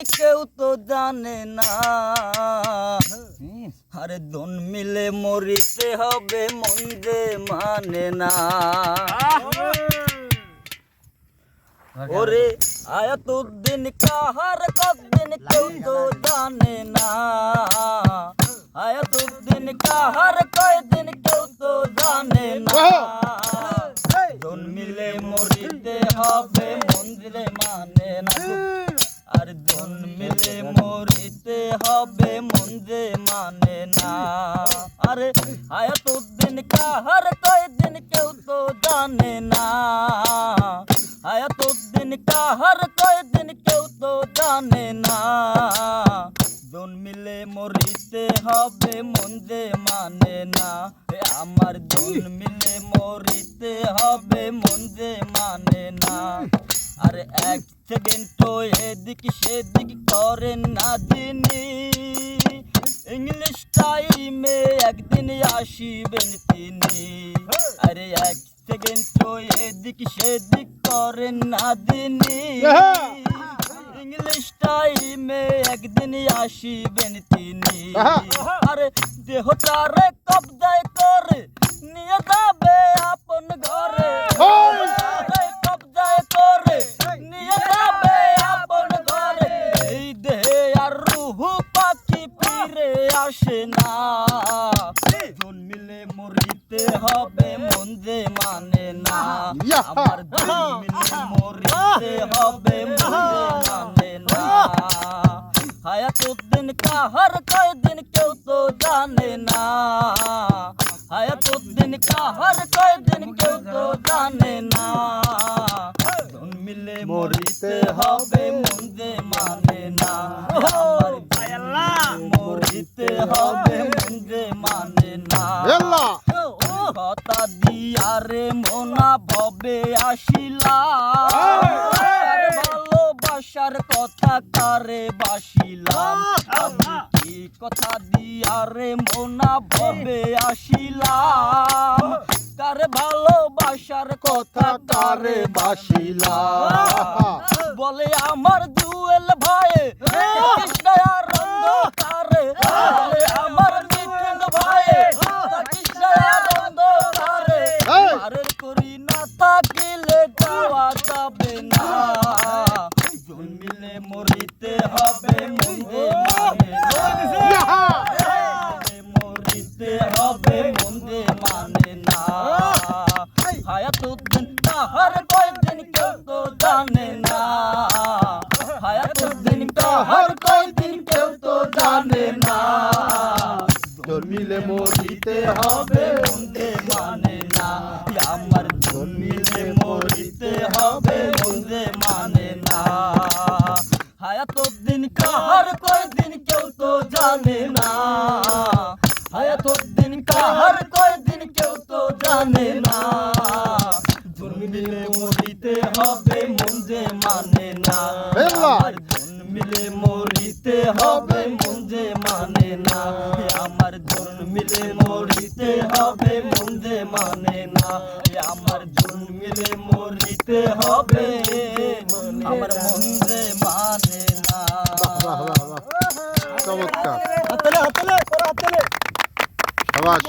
কেউ তো জানে না। আরে দন মিলে মরিতে হবে মন যে মানে না। ওরে আয়াতুদ্দিন কাহার কদিন কেউ তো জানে না। আয়াতুদ্দিন কাহার কয়দিন হবে মন্দিরে মানে না। আরে আয়াতুদ্দিন কাহার কয়দিন কেউ তো জানে না। আয়াতুদ্দিন কাহার কয়দিন কেউ তো জানে না। জন মিলে মরিতে হবে মন যে মানে না। আমার জন মিলে মরিতে হবে মন যে মানে না। আরে এক সেকেন্ড তো এদিক সেদিক করেন না যিনি ইংলিশ টাইমে একদিন আসিবেন তিনি। আরে এক সেকেন্ড তো এদিক সেদিক করেন না যিনি ইংলিশ টাইমে একদিন আসিবেন তিনি। আরে দেহটারে কবজায় আসে না জন্মিলে মরিতে হবে মন যে মানে না। আমার জন্মিলে মরিতে হবে মন মানে না। হায়াতুদ্দিন কাহার কয়দিন কেউ তো জানে না। হায়াতুদ্দিন কাহার কয়দিন কেউ তো জানে না। জন্মিলে মরিতে হবে মন যে মানে না। হবে মন যে মানে না কথা দিয়ারে মোনা ভবে আসিলা। ভালোবাসার কথা কারে বাসিলাম কি কথা দিয়ারে মোনা ভবে আসিলাম কারে ভালোবাসার কথা কারে বাসিলাম বলে আমার জুয়েল ভাই কারে কাহার কয়দিন কেউ তো জানে না। হায়াতুদ্দিন কাহার কয়দিন কেউ তো জানে না। জন্মিলে মরিতে হবে মন্দে মানে না। আমার জন্মিলে মরিতে হবে মন্দে মানে না। হায়াতুদ্দিন কাহার কয়দিন কেউ তো জানে না। হবে মন্দে মানে না। আমার জন্মিলে মরিতে হবে মন্দে মানে না। আমার জন্মিলে মরিতে হবে মন্দে মানে না। আমার জন্মিলে মরিতে হবে আমার মন্দে মানে না। বাহ, বাহ, বাহ। চমৎকার সাবাস।